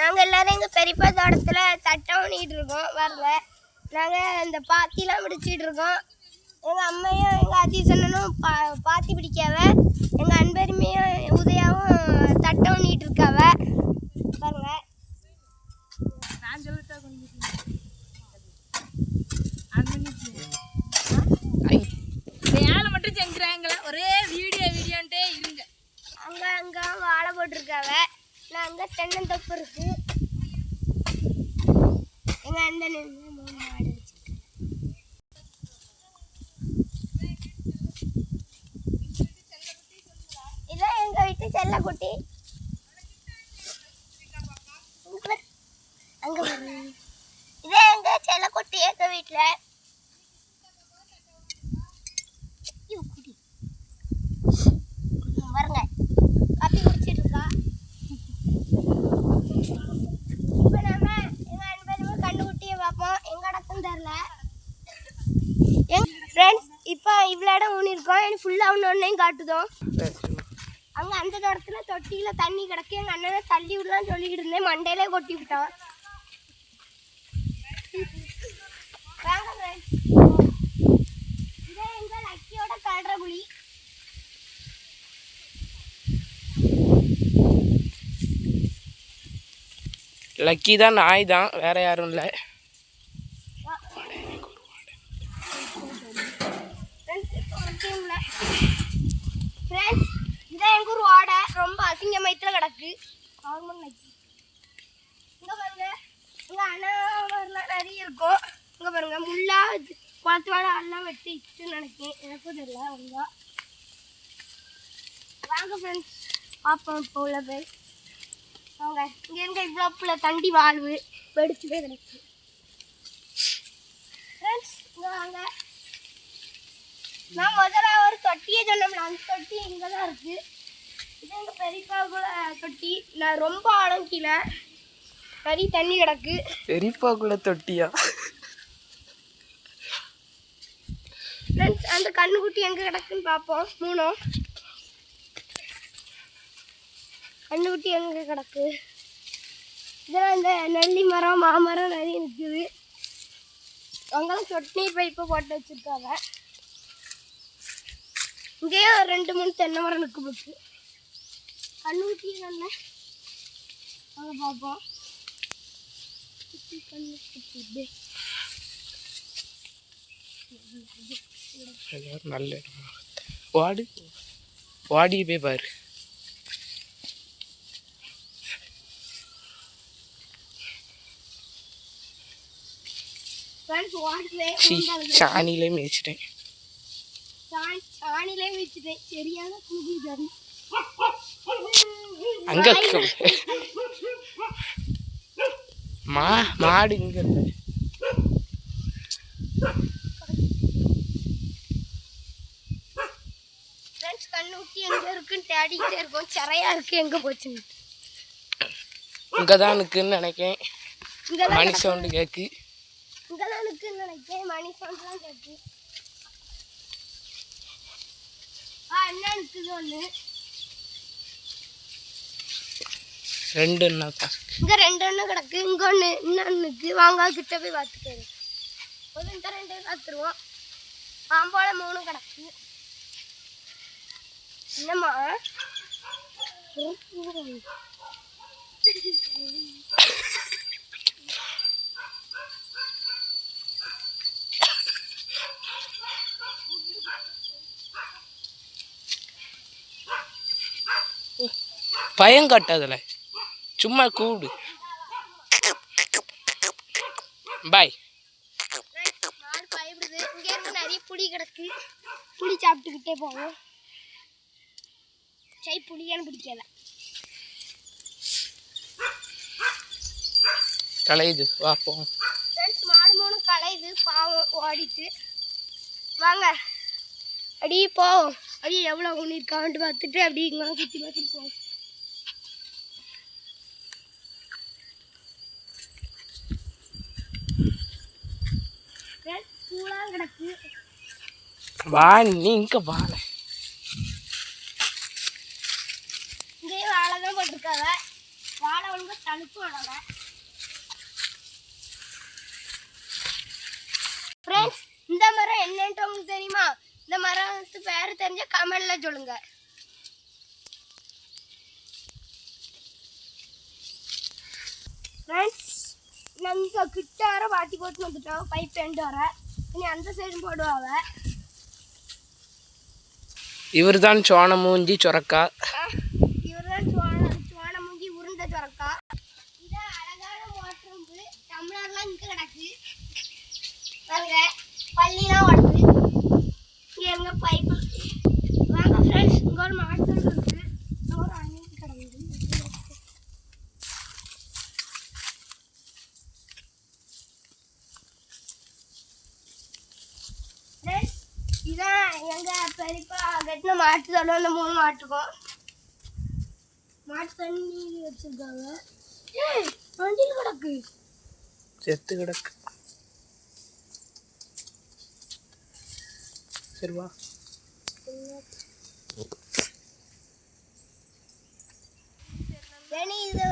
நாங்கள் எல்லாரும் எங்கள் பெரியப்பா தோட்டத்தில் தட்டம் பண்ணிட்டு இருக்கோம் வரல. நாங்கள் இந்த பாத்திலாம் பிடிச்சிட்டு இருக்கோம். எங்கள் அம்மையும் எங்கள் அத்தி சொன்னனும் பா பாத்தி பிடிக்காவ எங்கள் அன்பருமையும் உதயாவும் தட்டம் பண்ணிட்டு இருக்காவ பாருங்க நான் சொல்லட்டா கொஞ்சம் வேலை மட்டும் செஞ்சுறாங்களா ஒரே வீடியோ வீடியோன்ட்டே இருங்க அங்கே அங்கே வாழை போட்டிருக்காவ நான் அங்கே தென்னந்தோப்பு இருக்கு. எங்கள் அண்ணன் மூணு மாடு இதான் எங்கள் வீட்டு செல்லக்குட்டி. இங்க அங்க இதே எங்க செல்லக்குட்டி எங்க வீட்டுல ஐயோ, குடி. ம், பாருங்க காப்பி குடிச்சிட்டு இருக்கா இப்ப நாம எங்க அன்பருமே கண்ணுக்குட்டியை பார்ப்போம் எங்க இடக்கும் தெரியல ஃப்ரெண்ட்ஸ் இப்போ இவ்வளோ எனக்கு ஃபுல்லாக காட்டுதோம் அங்கே அந்த தோட்டத்தில் தொட்டியில் தண்ணி கிடக்கு. எங்கள் அண்ணனை தள்ளி விடலாம்னு சொல்லிக்கிட்டு இருந்தேன். மண்டையிலே கொட்டி விட்டான். இதே எங்க லக்கியோட கல்ற குழி. லக்கி தான் நாய் தான். வேற யாரும் இல்லை ஃப்ரெண்ட்ஸ் இப்போ ஃப்ரெண்ட்ஸ் இதான் எங்கள் ஊர் வாடை. ரொம்ப அசிங்கமயத்தில் கிடக்கு. நார்மல் லக்கி இங்கே பாருங்க. இங்கே அனாவரெலாம் நிறைய இருக்கும். இங்கே பாருங்க முள்ளா குளத்து வாழை எல்லாம் வெட்டிச்சுன்னு நினைக்கிறேன். எனக்கும் தெரியல ஒழுங்கா வாங்க ஃப்ரெண்ட்ஸ் பார்ப்போம் இப்போ உள்ள போய். அவங்க இங்கே இருக்க இவ்வளோ புள்ள தண்டி வாழ்வு வெடிச்சு போய் கிடக்கு. ஃப்ரெண்ட்ஸ் இங்கே வாங்க. நான் முதல்ல ஒரு தொட்டியை சொன்னோம்ல அந்த தொட்டி இங்கே தான் இருக்கு. இது எங்கள் பெரியப்பா கூட தொட்டி. நான் ரொம்ப ஆழம் கீழே நிறைய தண்ணி கிடக்கு. பெரியப்பாக்குள்ள தொட்டியா? ஃப்ரெண்ட்ஸ் அந்த கண்ணுக்குட்டி எங்கே கிடக்குன்னு பார்ப்போம். மூணும். கண்ணுக்குட்டி எங்கே கிடக்கு? இதெல்லாம் இந்த நெல்லி மரம் மாமரம் நிறைய இருக்குது அங்கெல்லாம் சொட்டு பைப்பு போட்டு வச்சுருக்காங்க. இங்கேயும் ஒரு ரெண்டு மூணு தென்னை மரம் நிற்கு போச்சு கண்ணுக்குட்டி என்ன அங்கே பார்ப்போம் நல்ல வாடி. வாடி போய் பாரு. Friends வாட்டரே C சாணிலே மேய்ச்சிட்டேன். சாணிலே வச்சுட்டேன் சரியான குடி தண்ணி அங்க. மா மாடு இங்க ஃப்ரெண்ட்ஸ் கண்ணுட்டி எங்க இருக்குன்னு தேடிக்கிட்டே இருக்கோம். சிறையா இருக்கு எங்க போச்சுன்னு. இங்கதான் இருக்குன்னு நினைக்கேன். மணி சவுண்டு கேக்கு. இங்கதான் இருக்குன்னு நினைக்கிறேன் மணி சவுண்ட்லாம் கேட்டு ஆ இருக்குது ஒன்று ரெண்டு இங்க ரெண்டு ஒன்று கிடக்கு இங்க ஒன்று இன்னொன்னுக்கு. வாங்க கிட்ட போய் பார்த்துக்கோங்க ஒரு இந்த ரெண்டு பார்த்துருவோம். பாம்போல மூணு கிடக்கு. என்னம்மா? பயம் காட்டாதுல. சும்மா கூடு பாய் புளி கிடக்கு. புளி சாப்பிட்டுக்கிட்டே போவோம். சை புளியான்னு பிடிக்கல கலையுது வா போவோம் மாடு மூணு கலையுது பாவம் ஓடிட்டு. வாங்க. அடி போவோம் அடி எவ்வளோ ஊனிருக்கான்ட்டு பார்த்துட்டு அப்படி இங்கே சுற்றி பார்த்துட்டு போவோம். கிடக்கு வா நீ இங்க வாழ இங்கேயும் வாழை தான் போட்டிருக்காங்க வாழை ஒழுங்காக அனுப்புவாங்க ஃப்ரெண்ட்ஸ் இந்த மரம் என்னன்ட்டு உங்களுக்கு தெரியுமா? இந்த மரத்து பேர் தெரிஞ்ச கமெண்ட்ல சொல்லுங்க. ஃப்ரெண்ட்ஸ் நம்ம கிட்ட வர வாட்டி போட்டு வந்துட்டோம். பைப் ரெண்டு வர. இனி அந்த சைடு போடுவாங்க இவர் தான் சோன மூஞ்சி சொரக்கா. இவர்தான் சோழ சோழ முங்கி உருண்டை சுரக்கா. இது அழகான மோட்டரும்பு டம்ளர்லாம் இங்க கிடக்கு. பாருங்க பள்ளிலாம் ஓடுது இங்க இருங்க பைப்பு வாங்க ஃப்ரெண்ட்ஸ் இங்க ஒரு மாட்டு இருக்கு இங்க ஒரு அண்ணன் கிடக்குது ஃப்ரெண்ட்ஸ் இதான் எங்க பெரியப்பா கட்டின மாட்டு தடம் அந்த மூணு மாட்டுக்கும். மாட்டு தண்ணி வச்சிருக்காங்க. ஏய் வண்டியில் கிடக்கு. செத்து கிடக்கு. சரி வா. இது